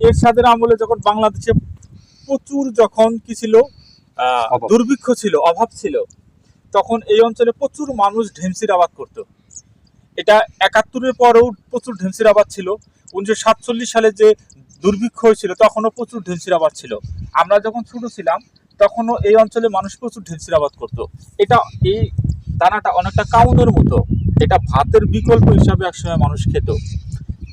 এরশাদের আমলে যখন বাংলাদেশে প্রচুর যখন কি ছিল দুর্ভিক্ষ ছিল অভাব ছিল তখন এই অঞ্চলে প্রচুর মানুষ ঢেমসির আবাদ করত। এটা একাত্তরের পরেও প্রচুর ঢেমসির আবাদ ছিল। উনিশশো সাতচল্লিশ সালে যে দুর্ভিক্ষ হয়েছিল তখনও প্রচুর ঢেমসির আবাদ ছিল। আমরা যখন ছোট ছিলাম তখনও এই অঞ্চলে মানুষ প্রচুর ঢেমসির আবাদ করত। এটা এই দানাটা অনেকটা কাউনের মতো। এটা ভাতের বিকল্প হিসাবে একসময় মানুষ খেত।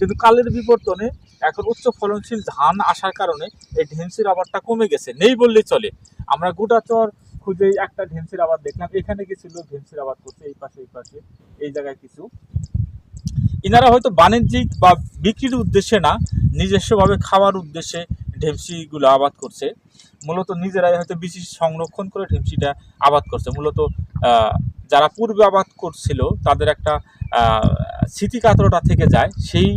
কিন্তু কালের বিবর্তনে এখন উচ্চ ফলনশীল ধান আসার কারণে এই ঢেমসির আবাদটা কমে গেছে। নেই বললেই চলে। আমরা গোটাচর খুঁজে একটা ঢেমসির আবাদ দেখলাম। এখানে কিছু লোক ঢেমসির আবাদ করছে এই পাশে এই পাশে, এই জায়গায় কিছু। ইনারা হয়তো বাণিজ্যিক বা বিক্রির উদ্দেশ্যে না, নিজস্বভাবে খাওয়ার উদ্দেশ্যে ঢেমসিগুলো আবাদ করছে। মূলত নিজেরাই হয়তো বিশেষ সংরক্ষণ করে ঢেমসিটা আবাদ করছে। মূলত যারা পূর্বে আবাদ করছিল, তাদের একটা স্মৃতিকাতরতা থেকে যায়। সেই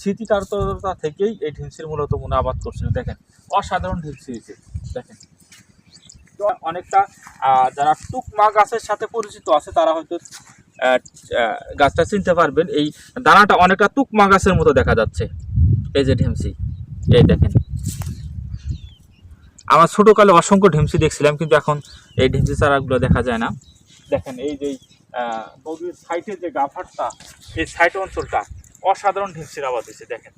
স্মৃতিকাতরতা থেকেই এই ঢেমসির মূলত মনে আবাদ করছিল, দেখেন। অসাধারণ ঢেমসি হয়েছে দেখেন। অনেকটা যারা টুকমা গাছের সাথে পরিচিত আছে, তারা হয়তো গাছটা চিনতে পারবেন। এই দানাটা অনেকটা তুকমা গাছের মতো দেখা যাচ্ছে। এই যে ঢেমসি এই দেখেন। আমার ছোটকালে অসংখ্য ঢেমসি দেখছিলাম, কিন্তু এখন এই ঢেমসি চারাগুলো দেখা যায় না। দেখেন, এই যে নদীর সাইডে যে গাফারটা এই সাইড অঞ্চলটা অসাধারণ ঢেমসির আবাদ হয়েছে দেখেন।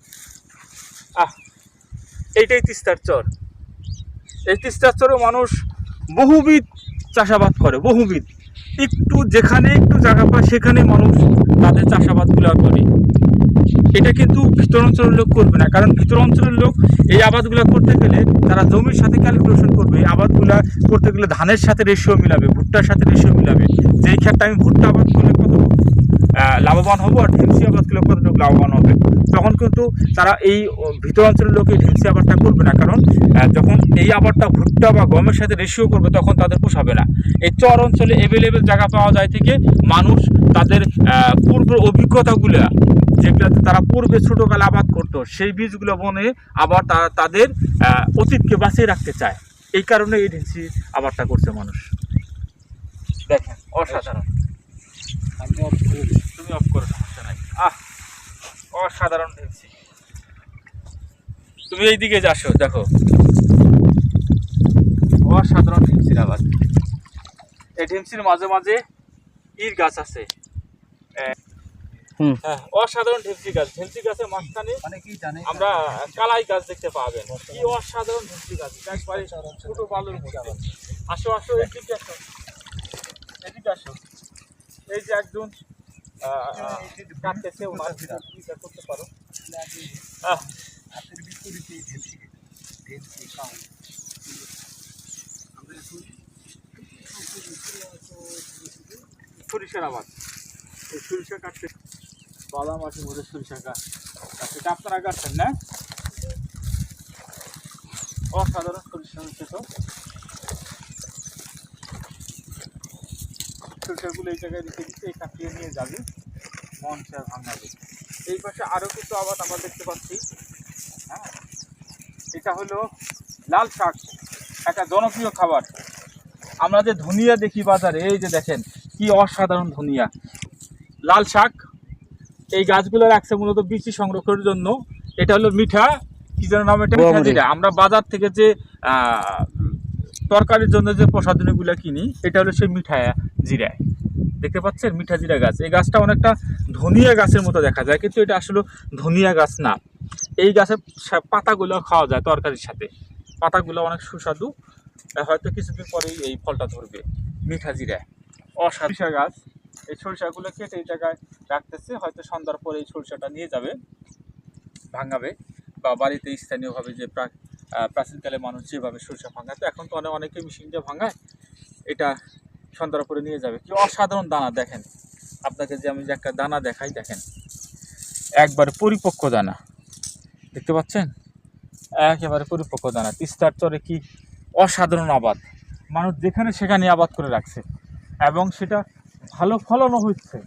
আহ, এইটাই তিস্তার চর। এই তিস্তার চরে মানুষ বহুবিধ চাষাবাদ করে, বহুবিধ। একটু যেখানে একটু জায়গা পায়, সেখানে মানুষ তাদের চাষাবাদগুলো করে। এটা কিন্তু ভিতর অঞ্চলের লোক করবে না, কারণ ভিতর অঞ্চলের লোক এই আবাদগুলো করতে গেলে তারা জমির সাথে ক্যালকুলেশন করবে, এই আবাদগুলা করতে গেলে ধানের সাথে রেশিও মিলাবে, ভুট্টার সাথে রেশিও মিলাবে। যেই ক্ষেত্রে আমি ভুট্টা আবাদ করলে লাভবান হব আর ঢেমসি আবাদ করলে কতটুকু লাভবান হবে। তখন কিন্তু তারা এই ভিতর অঞ্চলের লোক ঢেমসি আবাদটা করবে না। কারণ যখন এই আবাদটা ভুট্টা বা গমের সাথে রেশিও করবে তখন তাদের পোষাবে না। এই চর অঞ্চলে এভেলেবেল জায়গা পাওয়া যায় থেকে মানুষ তাদের আহ, পূর্ব অভিজ্ঞতাগুলো যেগুলোতে তারা পূর্বে ছোটকালে আবাদ করতো সেই বীজগুলো বনে আবার তারা তাদের অতীতকে বাঁচিয়ে রাখতে চায়। এই কারণে এই ঢেঁচি আবাদটা করছে মানুষ। দেখেন অসাধারণ। তুমি অফ করো সমস্যা নাই। আহ অসাধারণ ঢেঁচি তুমি এইদিকে যাসো দেখো। অসাধারণ ঢেঁচির আবাদ এই ঢেঁচির মাঝে মাঝে ইর গাছ আছে। হুম। হ্যাঁ, অসাধারণ ঢেমসি গাছ। ঢেমসি গাছের মাঝখানে জানে? আমরা কালাই গাছ দেখতে পাবেন। কি অসাধারণ ঢেমসি গাছ। একবারে ছোট বালুর মধ্যে আসো আসো এদিকে আসো। এদিকে আসো। এই যে একজন কাটতেছে ওনার ইটা করতে পারো। সরিষার আবাদ। এই সরিষা কাটতে বাদাম মাসের মধ্যে সরিষা গাছ এটা আপনারা কাটছেন না? অসাধারণ সরিষা হচ্ছে তো। সরিষাগুলো এই জায়গায় রেখে দিচ্ছে এই কাটিয়ে নিয়ে যাবে। মন সে ভাঙাবে এই পাশে আরও কিছু আবাদ আমরা দেখতে পাচ্ছি। হ্যাঁ এটা হলো লাল শাক একটা জনপ্রিয় খাবার। আমরা যে ধনিয়া দেখি বাজারে এই যে দেখেন কি অসাধারণ ধনিয়া। লাল শাক এই গাছগুলো রাখছে মূলত বৃষ্টি সংরক্ষণের জন্য। এটা হলো মিঠা কি যেন নাম এটা? মিঠা জিরা আমরা বাজার থেকে যে আহ, তরকারির জন্য যে প্রসাধনীগুলো কিনি এটা হলো সেই মিঠা জিরা। দেখতে পাচ্ছেন? মিঠা জিরা গাছ। এই গাছটা অনেকটা ধনিয়া গাছের মতো দেখা যায়, কিন্তু এটা আসলে ধনিয়া গাছ না। এই গাছের পাতাগুলো খাওয়া যায় তরকারির সাথে। পাতাগুলো অনেক সুস্বাদু। হয়তো কিছুদিন পরেই এই ফলটা ধরবে। মিঠা জিরা। অসারিষা গাছ। এই সরিষাগুলো কেটে এই জায়গায় রাখতেছে। হয়তো সন্ধ্যার পরে এই সরিষাটা নিয়ে যাবে, ভাঙাবে, বা বাড়িতে স্থানীয়ভাবে যে প্রা- প্রাচীনকালে মানুষ যেভাবে সরিষা ভাঙাতো, এখন তো অনেক অনেকে মেশিন দিয়ে ভাঙায়। এটা সন্ধ্যার উপরে নিয়ে যাবে। কি অসাধারণ দানা দেখেন। আপনাকে যে আমি যে একটা দানা দেখাই, দেখেন। একবারে পরিপক্ক দানা। দেখতে পাচ্ছেন? একেবারে পরিপক্ক দানা। তিস্তার চরে কি অসাধারণ আবাদ। মানুষ যেখানে সেখানে আবাদ করে রাখছে। এবং সেটা ভালো ফলনও হচ্ছে।